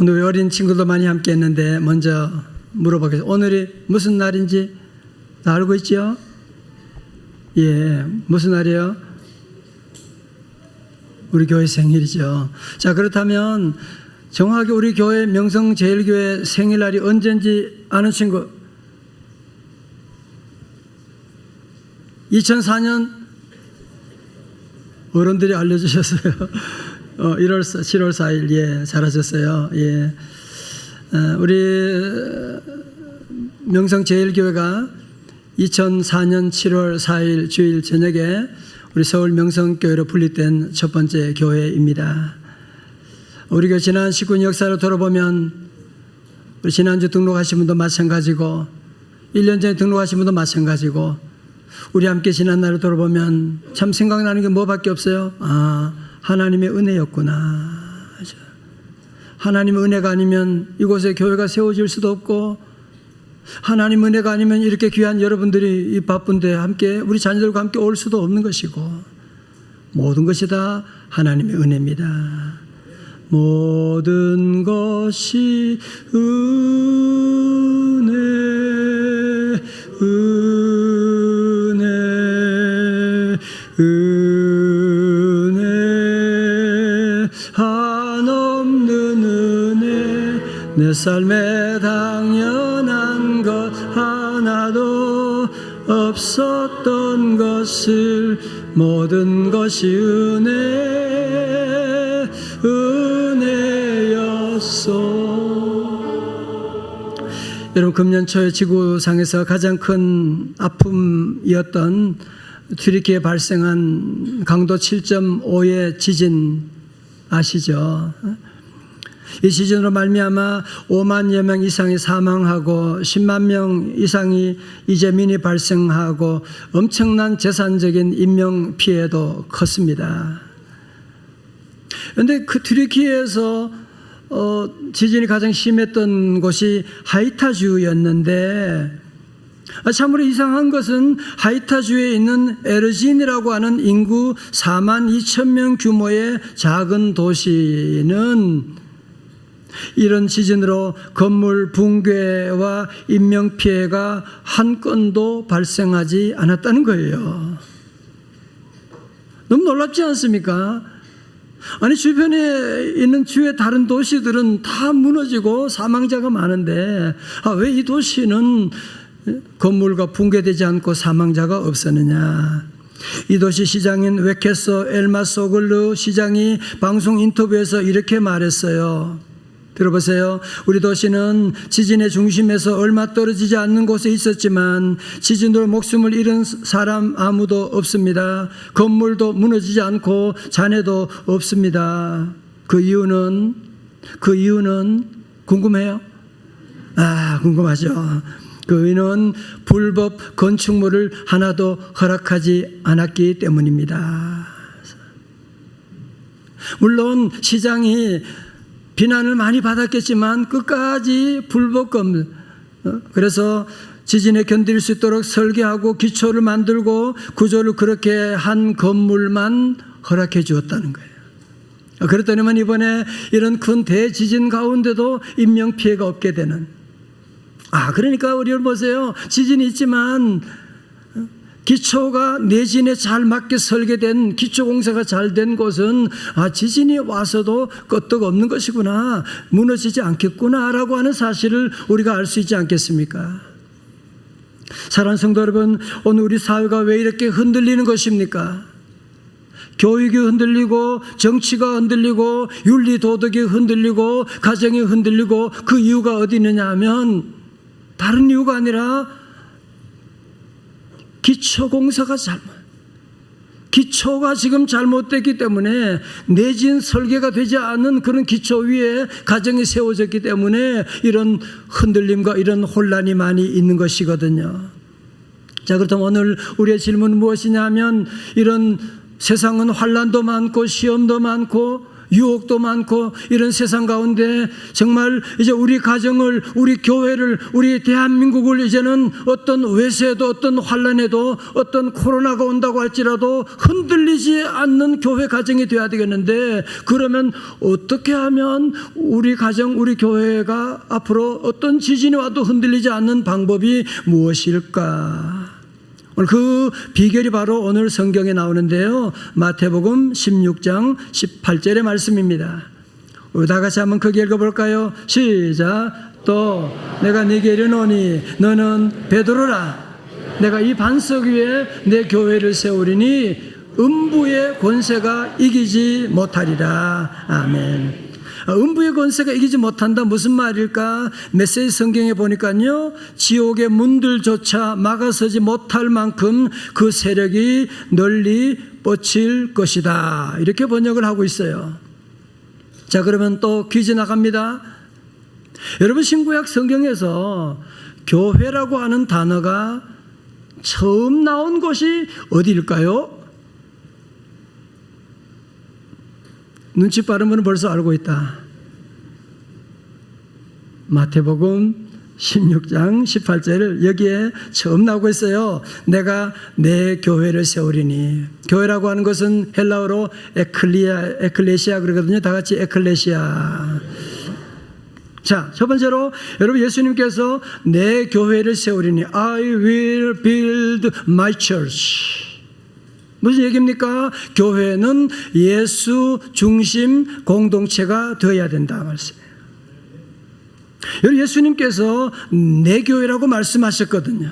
오늘 우리 어린 친구도 많이 함께 했는데 먼저 물어보겠습니다. 오늘이 무슨 날인지 다 알고 있죠? 예, 무슨 날이요? 우리 교회 생일이죠. 자, 그렇다면 정확하게 우리 교회 명성제일교회 생일날이 언제인지 아는 친구 2004년 어른들이 알려주셨어요. 어, 1월, 7월 4일, 예, 잘하셨어요. 예. 어, 우리 명성 제일교회가 2004년 7월 4일 주일 저녁에 우리 서울 명성교회로 분립된 첫 번째 교회입니다. 우리 교회 지난 19년 역사를 돌아보면 우리 지난주 등록하신 분도 마찬가지고 1년 전에 등록하신 분도 마찬가지고 우리 함께 지난 날을 돌아보면 참 생각나는 게 뭐밖에 없어요. 아, 하나님의 은혜였구나. 하나님의 은혜가 아니면 이곳에 교회가 세워질 수도 없고 하나님 은혜가 아니면 이렇게 귀한 여러분들이 이 바쁜데 함께 우리 자녀들과 함께 올 수도 없는 것이고 모든 것이 다 하나님의 은혜입니다. 모든 것이 은혜 은혜 내 삶에 당연한 것 하나도 없었던 것을 모든 것이 은혜 은혜였소 여러분 금년 초에 지구상에서 가장 큰 아픔이었던 튀르키에 발생한 강도 7.5의 지진 아시죠? 이 지진으로 말미암아 5만여 명 이상이 사망하고 10만 명 이상이 이재민이 발생하고 엄청난 재산적인 인명 피해도 컸습니다. 그런데 그 튀르키에서 어, 지진이 가장 심했던 곳이 하이타주였는데 아, 참으로 이상한 것은 하이타주에 있는 에르진이라고 하는 인구 4만 2천 명 규모의 작은 도시는 이런 지진으로 건물 붕괴와 인명 피해가 한 건도 발생하지 않았다는 거예요. 너무 놀랍지 않습니까? 아니 주변에 있는 주의 다른 도시들은 다 무너지고 사망자가 많은데 아, 왜 이 도시는 건물과 붕괴되지 않고 사망자가 없었느냐? 이 도시 시장인 웨케서 엘마 소글르 시장이 방송 인터뷰에서 이렇게 말했어요. 들어보세요. 우리 도시는 지진의 중심에서 얼마 떨어지지 않는 곳에 있었지만 지진으로 목숨을 잃은 사람 아무도 없습니다. 건물도 무너지지 않고 잔해도 없습니다. 그 이유는 그 이유는 궁금해요? 아, 궁금하죠. 그 이유는 불법 건축물을 하나도 허락하지 않았기 때문입니다. 물론 시장이 비난을 많이 받았겠지만 끝까지 불법금 어, 그래서 지진에 견딜 수 있도록 설계하고 기초를 만들고 구조를 그렇게 한 건물만 허락해 주었다는 거예요. 어, 그랬더니만 이번에 이런 큰 대지진 가운데도 인명 피해가 없게 되는 아 그러니까 우리 보세요 지진이 있지만 기초가 내진에 잘 맞게 설계된 기초 공사가 잘 된 곳은 아 지진이 와서도 끄떡 없는 것이구나 무너지지 않겠구나라고 하는 사실을 우리가 알 수 있지 않겠습니까? 사랑하는 성도 여러분 오늘 우리 사회가 왜 이렇게 흔들리는 것입니까? 교육이 흔들리고 정치가 흔들리고 윤리 도덕이 흔들리고 가정이 흔들리고 그 이유가 어디 있느냐 하면 다른 이유가 아니라 기초 공사가 잘못, 기초가 지금 잘못됐기 때문에 내진 설계가 되지 않은 그런 기초 위에 가정이 세워졌기 때문에 이런 흔들림과 이런 혼란이 많이 있는 것이거든요. 자, 그렇다면 오늘 우리의 질문은 무엇이냐 하면 이런 세상은 환란도 많고 시험도 많고 유혹도 많고 이런 세상 가운데 정말 이제 우리 가정을 우리 교회를 우리 대한민국을 이제는 어떤 외세도 어떤 환란에도 어떤 코로나가 온다고 할지라도 흔들리지 않는 교회 가정이 되어야 되겠는데 그러면 어떻게 하면 우리 가정 우리 교회가 앞으로 어떤 지진이 와도 흔들리지 않는 방법이 무엇일까? 그 비결이 바로 오늘 성경에 나오는데요. 마태복음 16장 18절의 말씀입니다. 우리 다 같이 한번 크게 읽어볼까요? 시작. 또 내가 네게 이르노니 너는 베드로라. 내가 이 반석 위에 내 교회를 세우리니 음부의 권세가 이기지 못하리라. 아멘. 아, 음부의 권세가 이기지 못한다 무슨 말일까? 메시지 성경에 보니까요 지옥의 문들조차 막아서지 못할 만큼 그 세력이 널리 뻗칠 것이다 이렇게 번역을 하고 있어요. 자 그러면 또 퀴즈 나갑니다. 여러분 신구약 성경에서 교회라고 하는 단어가 처음 나온 곳이 어디일까요? 눈치 빠른 분은 벌써 알고 있다. 마태복음 16장 18절을 여기에 처음 나오고 있어요. 내가 내 교회를 세우리니. 교회라고 하는 것은 헬라어로 에클리아, 에클레시아 그러거든요. 다 같이 에클레시아. 자, 첫 번째로 여러분 예수님께서 내 교회를 세우리니 I will build my church. 무슨 얘기입니까? 교회는 예수 중심 공동체가 되어야 된다 말씀이에요. 여러분 예수님께서 내 교회라고 말씀하셨거든요.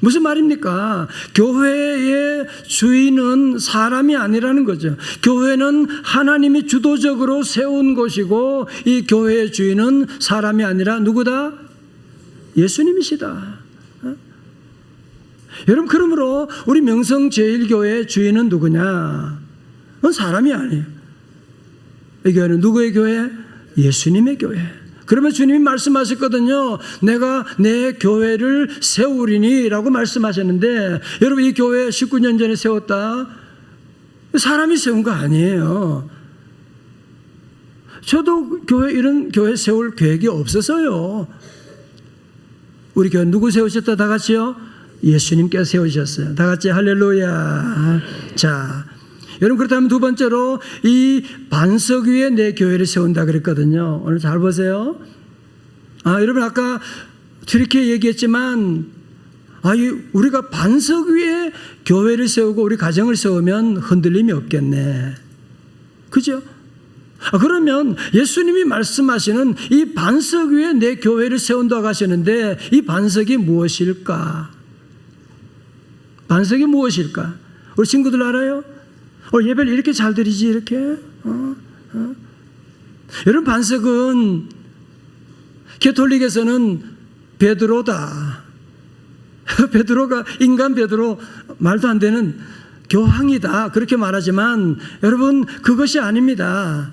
무슨 말입니까? 교회의 주인은 사람이 아니라는 거죠. 교회는 하나님이 주도적으로 세운 곳이고 이 교회의 주인은 사람이 아니라 누구다? 예수님이시다. 어? 여러분 그러므로 우리 명성 제일교회 주인은 누구냐? 그건 사람이 아니에요. 이 교회는 누구의 교회? 예수님의 교회. 그러면 주님이 말씀하셨거든요. 내가 내 교회를 세우리니 라고 말씀하셨는데 여러분 이 교회 19년 전에 세웠다. 사람이 세운 거 아니에요. 저도 교회 이런 교회 세울 계획이 없어서요. 우리 교회 누구 세우셨다 다 같이요? 예수님께서 세우셨어요. 다 같이 할렐루야. 자, 여러분 그렇다면 두 번째로 이 반석 위에 내 교회를 세운다 그랬거든요. 오늘 잘 보세요. 아, 여러분 아까 이렇게 얘기했지만 아, 이 우리가 반석 위에 교회를 세우고 우리 가정을 세우면 흔들림이 없겠네. 그죠? 아, 그러면 예수님이 말씀하시는 이 반석 위에 내 교회를 세운다고 하시는데 이 반석이 무엇일까? 반석이 무엇일까? 우리 친구들 알아요? 어, 예배를 이렇게 잘 드리지, 이렇게? 어? 어? 여러분, 반석은 캐톨릭에서는 베드로다. 베드로가 인간 베드로 말도 안 되는 교황이다. 그렇게 말하지만 여러분, 그것이 아닙니다.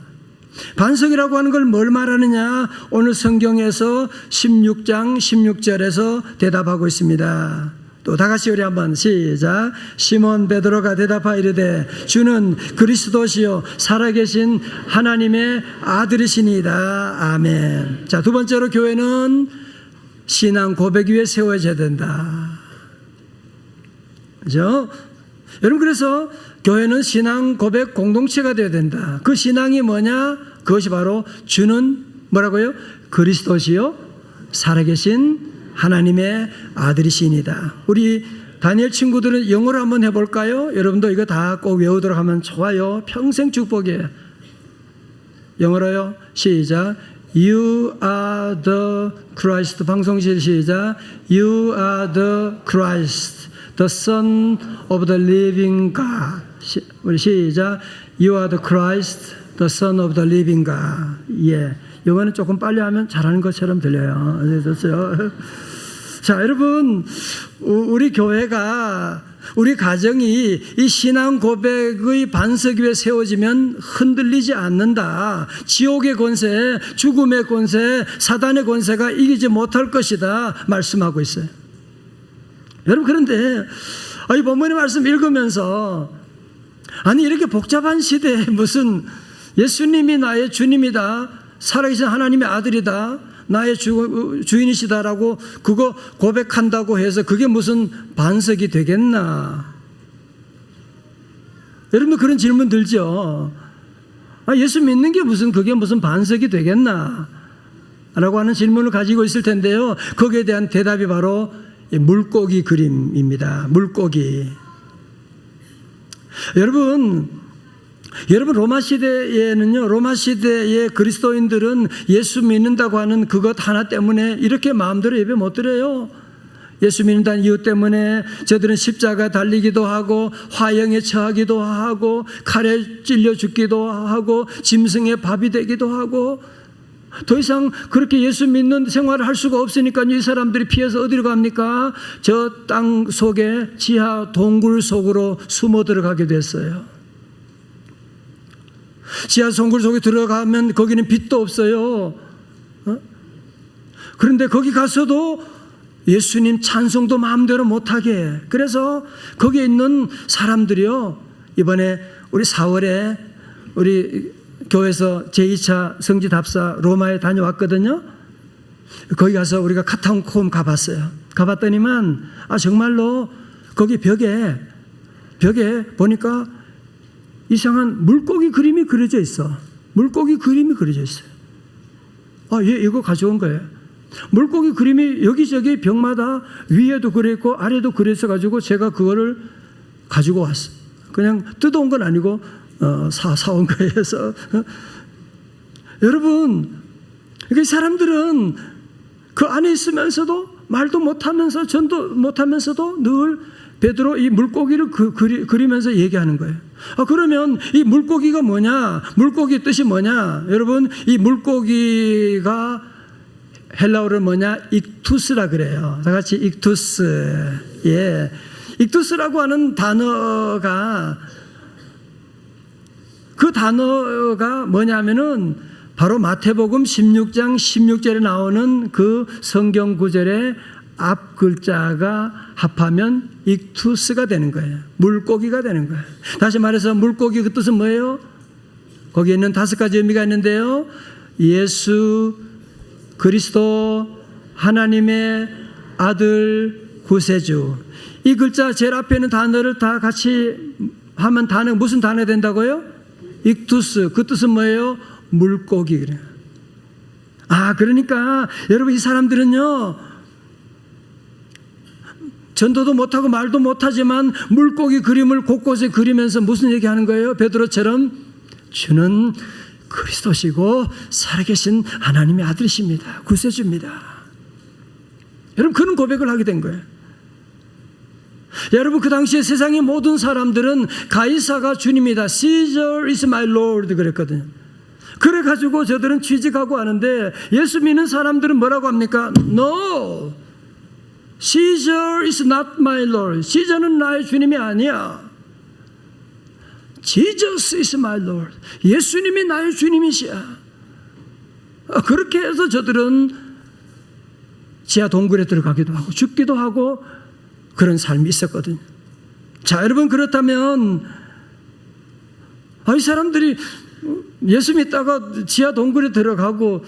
반석이라고 하는 걸 뭘 말하느냐? 오늘 성경에서 16장 16절에서 대답하고 있습니다. 또 다 같이 우리 한번 시작. 시몬 베드로가 대답하 이르되 주는 그리스도시요 살아계신 하나님의 아들이시니이다. 아멘. 자, 두 번째로 교회는 신앙 고백 위에 세워져야 된다. 그죠? 여러분 그래서 교회는 신앙 고백 공동체가 되어야 된다. 그 신앙이 뭐냐? 그것이 바로 주는 뭐라고요? 그리스도시요 살아계신 하나님의 아들이시니다. 우리 다니엘 친구들은 영어로 한번 해볼까요? 여러분도 이거 다 꼭 외우도록 하면 좋아요. 평생 축복이에요. 영어로요. 시작. You are the Christ. 방송실 시작. You are the Christ, the Son of the Living God. 시, 우리 시작. You are the Christ, the Son of the Living God. 예. 영어는 조금 빨리 하면 잘하는 것처럼 들려요. 네, 됐어요. 자, 여러분, 우리 교회가 우리 가정이 이 신앙 고백의 반석 위에 세워지면 흔들리지 않는다. 지옥의 권세, 죽음의 권세, 사단의 권세가 이기지 못할 것이다. 말씀하고 있어요. 여러분, 그런데 이 본문의 말씀 읽으면서 아니 이렇게 복잡한 시대에 무슨 예수님이 나의 주님이다. 살아계신 하나님의 아들이다. 나의 주, 주인이시다라고 그거 고백한다고 해서 그게 무슨 반석이 되겠나? 여러분도 그런 질문 들죠? 아, 예수 믿는 게 무슨 그게 무슨 반석이 되겠나? 라고 하는 질문을 가지고 있을 텐데요. 거기에 대한 대답이 바로 이 물고기 그림입니다. 물고기. 여러분, 여러분 로마 시대에는요. 로마 시대의 그리스도인들은 예수 믿는다고 하는 그것 하나 때문에 이렇게 마음대로 예배 못 드려요. 예수 믿는다는 이유 때문에 저들은 십자가 달리기도 하고 화형에 처하기도 하고 칼에 찔려 죽기도 하고 짐승의 밥이 되기도 하고 더 이상 그렇게 예수 믿는 생활을 할 수가 없으니까 이 사람들이 피해서 어디로 갑니까? 저 땅 속에 지하 동굴 속으로 숨어 들어가게 됐어요. 지하 동굴 속에 들어가면 거기는 빛도 없어요. 어? 그런데 거기 가서도 예수님 찬송도 마음대로 못하게. 그래서 거기에 있는 사람들이요. 이번에 우리 4월에 우리 교회에서 제2차 성지 답사 로마에 다녀왔거든요. 거기 가서 우리가 카타콤 가봤어요. 가봤더니만 아 정말로 거기 벽에 벽에 보니까 이상한 물고기 그림이 그려져 있어. 물고기 그림이 그려져 있어요. 아, 얘 이거 가져온 거예요. 물고기 그림이 여기저기 벽마다 위에도 그려 있고 아래도 그려 있어 가지고 제가 그거를 가지고 왔어. 그냥 뜯어온 건 아니고 어, 사 사온 거에서 여러분 그 사람들은 그 안에 있으면서도 말도 못하면서 전도 못하면서도 늘 베드로 이 물고기를 그, 그리, 그리면서 얘기하는 거예요. 아 그러면 이 물고기가 뭐냐? 물고기 뜻이 뭐냐? 여러분 이 물고기가 헬라어로 뭐냐? 익투스라 그래요. 다 같이 익투스. 예. 익투스라고 하는 단어가 그 단어가 뭐냐면은 바로 마태복음 16장 16절에 나오는 그 성경 구절의 앞 글자가 합하면 익투스가 되는 거예요. 물고기가 되는 거예요. 다시 말해서 물고기 그 뜻은 뭐예요? 거기에 있는 다섯 가지 의미가 있는데요. 예수 그리스도 하나님의 아들 구세주. 이 글자 제일 앞에 있는 단어를 다 같이 하면 단어 무슨 단어 된다고요? 익투스. 그 뜻은 뭐예요? 물고기 그래요. 아, 그러니까 여러분 이 사람들은요. 전도도 못하고 말도 못하지만 물고기 그림을 곳곳에 그리면서 무슨 얘기하는 거예요? 베드로처럼 주는 그리스도시고 살아계신 하나님의 아들이십니다. 구세주입니다. 여러분 그런 고백을 하게 된 거예요. 여러분 그 당시에 세상의 모든 사람들은 가이사가 주님이다. Caesar is my Lord 그랬거든요. 그래가지고 저들은 취직하고 하는데 예수 믿는 사람들은 뭐라고 합니까? No. Caesar is not my Lord. 시저는 나의 주님이 아니야. Jesus is my Lord. 예수님이 나의 주님이시야. 아, 그렇게 해서 저들은 지하 동굴에 들어가기도 하고 죽기도 하고 그런 삶이 있었거든요. 자, 여러분 그렇다면 아, 이 사람들이 예수 믿다가 지하 동굴에 들어가고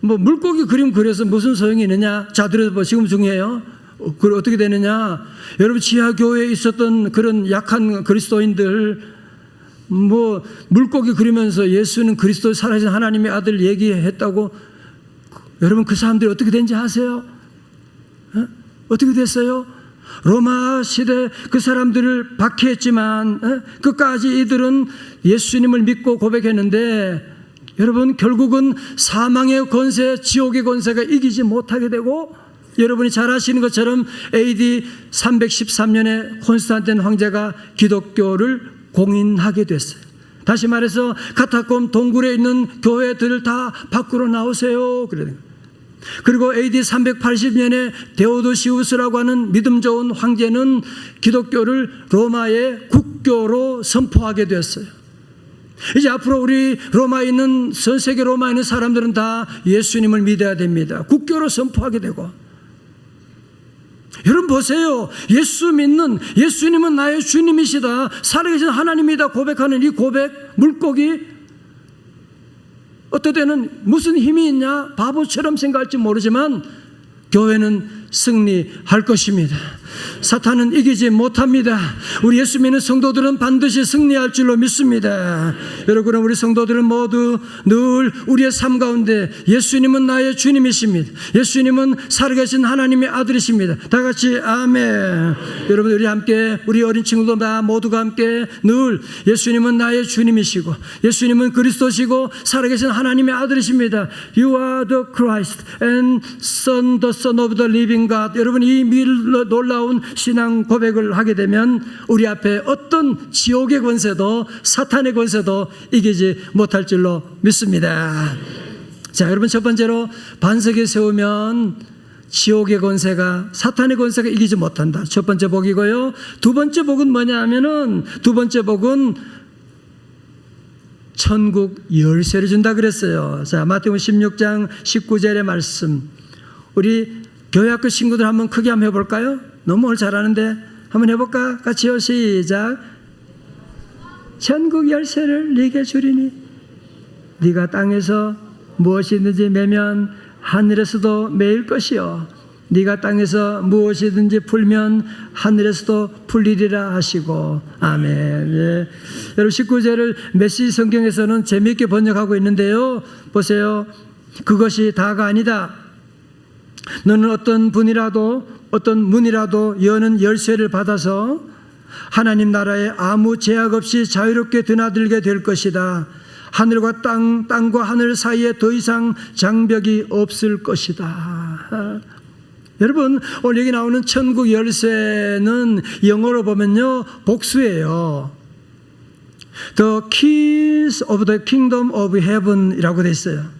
뭐 물고기 그림 그려서 무슨 소용이 있느냐? 자, 들어봐. 지금 중요해요. 어, 그 어떻게 되느냐? 여러분 지하 교회에 있었던 그런 약한 그리스도인들 뭐 물고기 그리면서 예수는 그리스도 살아계신 하나님의 아들 얘기했다고 여러분 그 사람들이 어떻게 된지 아세요? 어? 어떻게 됐어요? 로마 시대 그 사람들을 박해했지만 어? 끝까지 이들은 예수님을 믿고 고백했는데 여러분 결국은 사망의 권세, 지옥의 권세가 이기지 못하게 되고 여러분이 잘 아시는 것처럼 AD 313년에 콘스탄틴 황제가 기독교를 공인하게 됐어요. 다시 말해서 카타콤 동굴에 있는 교회들 다 밖으로 나오세요. 그래요. 그리고 AD 380년에 데오도시우스라고 하는 믿음 좋은 황제는 기독교를 로마의 국교로 선포하게 됐어요. 이제 앞으로 우리 로마에 있는 전 세계 로마에 있는 사람들은 다 예수님을 믿어야 됩니다. 국교로 선포하게 되고 여러분 보세요. 예수 믿는 예수님은 나의 주님이시다. 살아계신 하나님이다 고백하는 이 고백 물고기 어떨 때는 무슨 힘이 있냐 바보처럼 생각할지 모르지만 교회는 승리할 것입니다. 사탄은 이기지 못합니다. 우리 예수 믿는 성도들은 반드시 승리할 줄로 믿습니다. 여러분, 우리 성도들은 모두 늘 우리의 삶 가운데 예수님은 나의 주님이십니다. 예수님은 살아계신 하나님의 아들이십니다. 다 같이 아멘. 여러분, 우리 함께, 우리 어린 친구들 다 모두가 함께 늘 예수님은 나의 주님이시고 예수님은 그리스도시고 살아계신 하나님의 아들이십니다. You are the Christ and Son, the Son of the Living God. 여러분, 이 놀라운 신앙 고백을 하게 되면 우리 앞에 어떤 지옥의 권세도 사탄의 권세도 이기지 못할 줄로 믿습니다. 자, 여러분 첫 번째로 반석에 세우면 지옥의 권세가 사탄의 권세가 이기지 못한다. 첫 번째 복이고요. 두 번째 복은 뭐냐 하면은 두 번째 복은 천국 열쇠를 준다 그랬어요. 자, 마태복음 16장 19절의 말씀. 우리 교회 학교 친구들 한번 크게 한번 해볼까요? 너무 잘하는데 한번 해볼까? 같이요. 시작. 천국 열쇠를 네게 주리니 네가 땅에서 무엇이든지 매면 하늘에서도 매일 것이요 네가 땅에서 무엇이든지 풀면 하늘에서도 풀리리라 하시고 아멘. 예. 여러분 19절을 메시지 성경에서는 재미있게 번역하고 있는데요. 보세요. 그것이 다가 아니다. 너는 어떤 분이라도 어떤 문이라도 여는 열쇠를 받아서 하나님 나라에 아무 제약 없이 자유롭게 드나들게 될 것이다. 하늘과 땅, 땅과 하늘 사이에 더 이상 장벽이 없을 것이다. 여러분, 오늘 여기 나오는 천국 열쇠는 영어로 보면요, 복수예요. The keys of the kingdom of heaven 이라고 돼 있어요.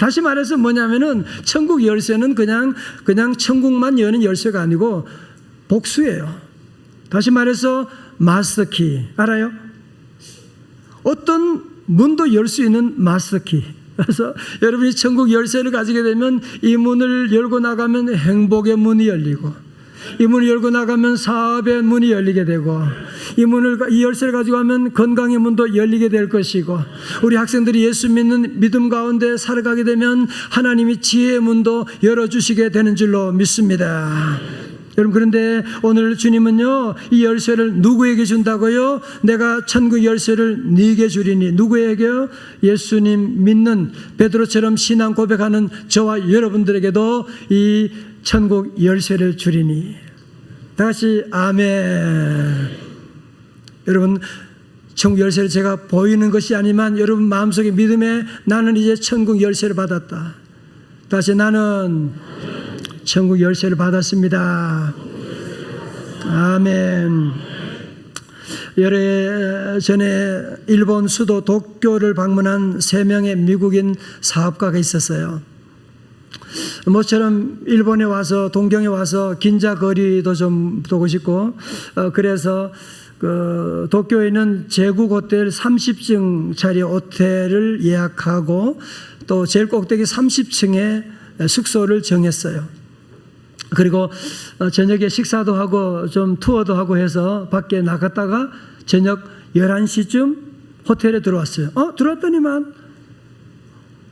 다시 말해서 뭐냐면은 천국 열쇠는 그냥 그냥 천국만 여는 열쇠가 아니고 복수예요. 다시 말해서 마스터키 알아요? 어떤 문도 열 수 있는 마스터키. 그래서 여러분이 천국 열쇠를 가지게 되면 이 문을 열고 나가면 행복의 문이 열리고 이 문을 열고 나가면 사업의 문이 열리게 되고 이 문을 이 열쇠를 가지고 가면 건강의 문도 열리게 될 것이고 우리 학생들이 예수 믿는 믿음 가운데 살아가게 되면 하나님이 지혜의 문도 열어 주시게 되는 줄로 믿습니다. 여러분 그런데 오늘 주님은요 이 열쇠를 누구에게 준다고요? 내가 천국 열쇠를 네게 주리니 누구에게요? 예수님 믿는 베드로처럼 신앙 고백하는 저와 여러분들에게도 이 천국 열쇠를 주리니 다 같이 아멘. 여러분 천국 열쇠를 제가 보이는 것이 아니만 여러분 마음속에 믿음에 나는 이제 천국 열쇠를 받았다. 다시 나는 천국 열쇠를 받았습니다. 아멘. 열해 전에 일본 수도 도쿄를 방문한 세 명의 미국인 사업가가 있었어요. 모처럼 일본에 와서 동경에 와서 긴자 거리도 좀 보고 싶고 어, 그래서 그 도쿄에 있는 제국 호텔 30층 짜리 호텔을 예약하고 또 제일 꼭대기 30층에 숙소를 정했어요. 그리고 어, 저녁에 식사도 하고 좀 투어도 하고 해서 밖에 나갔다가 저녁 11시쯤 호텔에 들어왔어요. 어, 들어왔더니만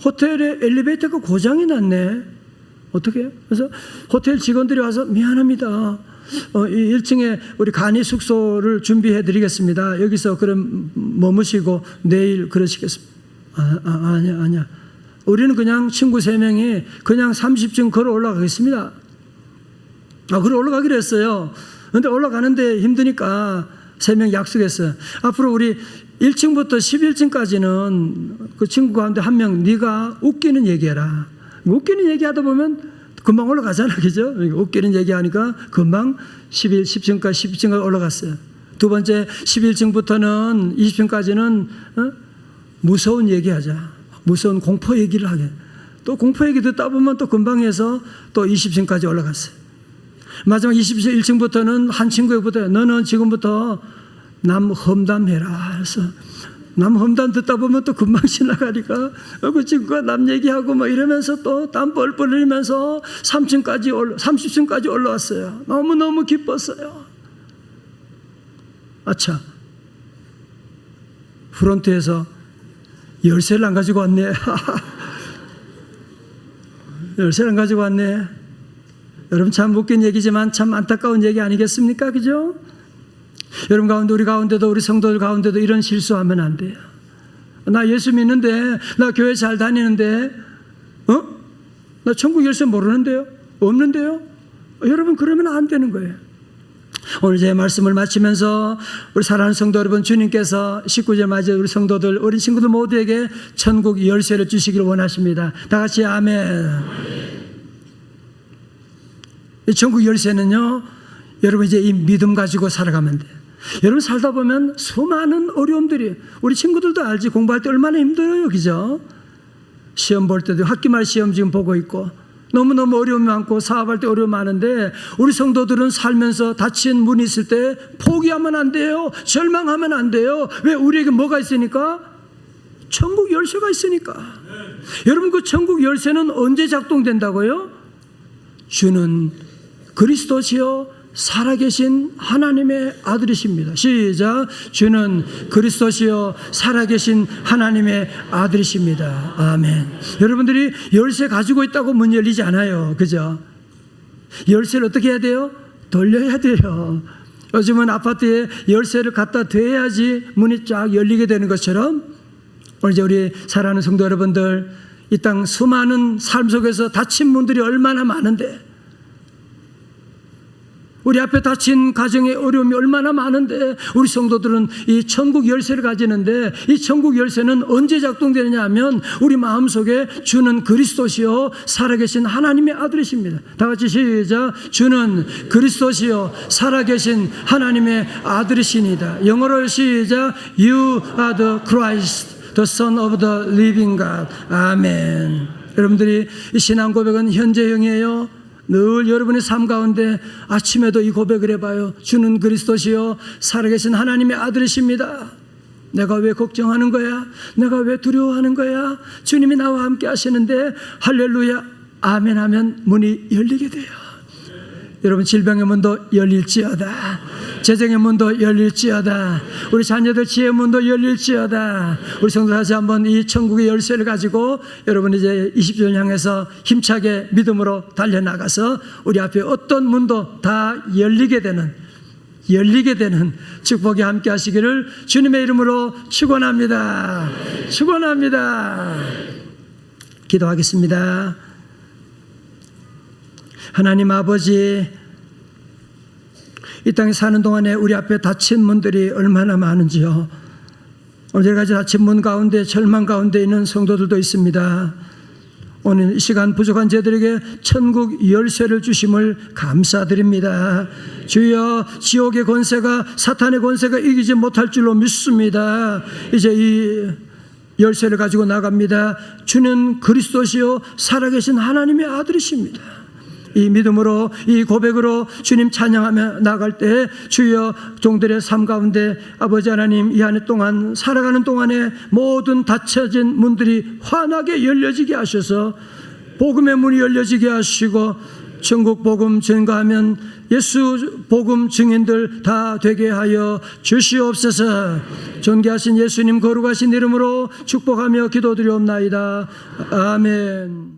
호텔에 엘리베이터가 고장이 났네. 어떻게? 그래서 호텔 직원들이 와서 미안합니다. 어, 이 1층에 우리 간이 숙소를 준비해 드리겠습니다. 여기서 그럼 머무시고 내일 그러시겠습니다. 아, 아, 아니야, 아니야. 우리는 그냥 친구 3명이 그냥 30층 걸어 올라가겠습니다. 아, 그래 올라가기로 했어요. 근데 올라가는데 힘드니까 3명 약속했어요. 앞으로 우리 1층부터 11층까지는 그 친구 가운데 한 명 네가 웃기는 얘기해라. 웃기는 얘기하다 보면 금방 올라가잖아. 그죠? 웃기는 얘기하니까 금방 11, 10층까지 12층까지 올라갔어요. 두 번째 11층부터는 20층까지는 어? 무서운 얘기하자. 무서운 공포 얘기를 하게. 또 공포 얘기 듣다 보면 또 금방 해서 또 20층까지 올라갔어요. 마지막 21층부터는 한 친구에게부터 너는 지금부터 남 험담해라. 해서 남 험담 듣다 보면 또 금방 지나가니까 어, 그 친구가 남 얘기하고 뭐 이러면서 또 땀 뻘뻘 흘리면서 3층까지 올라 30층까지 올라왔어요. 너무 너무 기뻤어요. 아차 프론트에서 열쇠를 안 가지고 왔네. 열쇠를 안 가지고 왔네. 여러분 참 웃긴 얘기지만 참 안타까운 얘기 아니겠습니까? 그죠? 여러분 가운데 우리 가운데도 우리 성도들 가운데도 이런 실수하면 안 돼요. 나 예수 믿는데 나 교회 잘 다니는데 어? 나 천국 열쇠 모르는데요? 없는데요? 어, 여러분 그러면 안 되는 거예요. 오늘 제 말씀을 마치면서 우리 사랑하는 성도 여러분 주님께서 19절 맞이 우리 성도들 우리 친구들 모두에게 천국 열쇠를 주시기를 원하십니다. 다 같이 아멘. 이 천국 열쇠는요, 여러분 이제 이 믿음 가지고 살아가면 돼요. 여러분 살다 보면 수많은 어려움들이 우리 친구들도 알지 공부할 때 얼마나 힘들어요, 그죠? 시험 볼 때도 학기말 시험 지금 보고 있고 너무너무 어려움이 많고 사업할 때 어려움 많은데 우리 성도들은 살면서 닫힌 문이 있을 때 포기하면 안 돼요. 절망하면 안 돼요. 왜 우리에게 뭐가 있으니까? 천국 열쇠가 있으니까. 여러분 그 천국 열쇠는 언제 작동된다고요? 주는 그리스도시요 살아계신 하나님의 아들이십니다. 시작. 주는 그리스도시요 살아계신 하나님의 아들이십니다. 아멘. 여러분들이 열쇠 가지고 있다고 문 열리지 않아요. 그죠? 열쇠를 어떻게 해야 돼요? 돌려야 돼요. 요즘은 아파트에 열쇠를 갖다 대야지 문이 쫙 열리게 되는 것처럼 오늘 이제 우리 사랑하는 성도 여러분들 이 땅 수많은 삶 속에서 닫힌 문들이 얼마나 많은데 우리 앞에 닫힌 가정의 어려움이 얼마나 많은데 우리 성도들은 이 천국 열쇠를 가지는데 이 천국 열쇠는 언제 작동되느냐 하면 우리 마음속에 주는 그리스도시요 살아계신 하나님의 아들이십니다. 다 같이 시작. 주는 그리스도시요 살아계신 하나님의 아들이시니다. 영어로 시작. You are the Christ, the Son of the Living God. 아멘. 여러분들이 이 신앙 고백은 현재형이에요. 늘 여러분의 삶 가운데 아침에도 이 고백을 해봐요. 주는 그리스도시요 살아계신 하나님의 아들이십니다. 내가 왜 걱정하는 거야? 내가 왜 두려워하는 거야? 주님이 나와 함께 하시는데 할렐루야 아멘 하면 문이 열리게 돼요. 여러분 질병의 문도 열릴지어다. 재정의 문도 열릴지어다. 우리 자녀들 지혜의 문도 열릴지어다. 우리 성도 다시 한번 이 천국의 열쇠를 가지고 여러분 이제 20절 향해서 힘차게 믿음으로 달려나가서 우리 앞에 어떤 문도 다 열리게 되는 열리게 되는 축복이 함께 하시기를 주님의 이름으로 축원합니다. 축원합니다. 기도하겠습니다. 하나님 아버지 이 땅에 사는 동안에 우리 앞에 닫힌 문들이 얼마나 많은지요. 오늘 여러 가지 닫힌 문 가운데 절망 가운데 있는 성도들도 있습니다. 오늘 이 시간 부족한 저들에게 천국 열쇠를 주심을 감사드립니다. 주여 지옥의 권세가 사탄의 권세가 이기지 못할 줄로 믿습니다. 이제 이 열쇠를 가지고 나갑니다. 주는 그리스도시요 살아계신 하나님의 아들이십니다. 이 믿음으로 이 고백으로 주님 찬양하며 나갈 때 주여 종들의 삶 가운데 아버지 하나님 이한해 동안 살아가는 동안에 모든 닫혀진 문들이 환하게 열려지게 하셔서 복음의 문이 열려지게 하시고 천국 복음 증거하면 예수 복음 증인들 다 되게 하여 주시옵소서. 존귀하신 예수님 거룩하신 이름으로 축복하며 기도드리옵나이다. 아멘.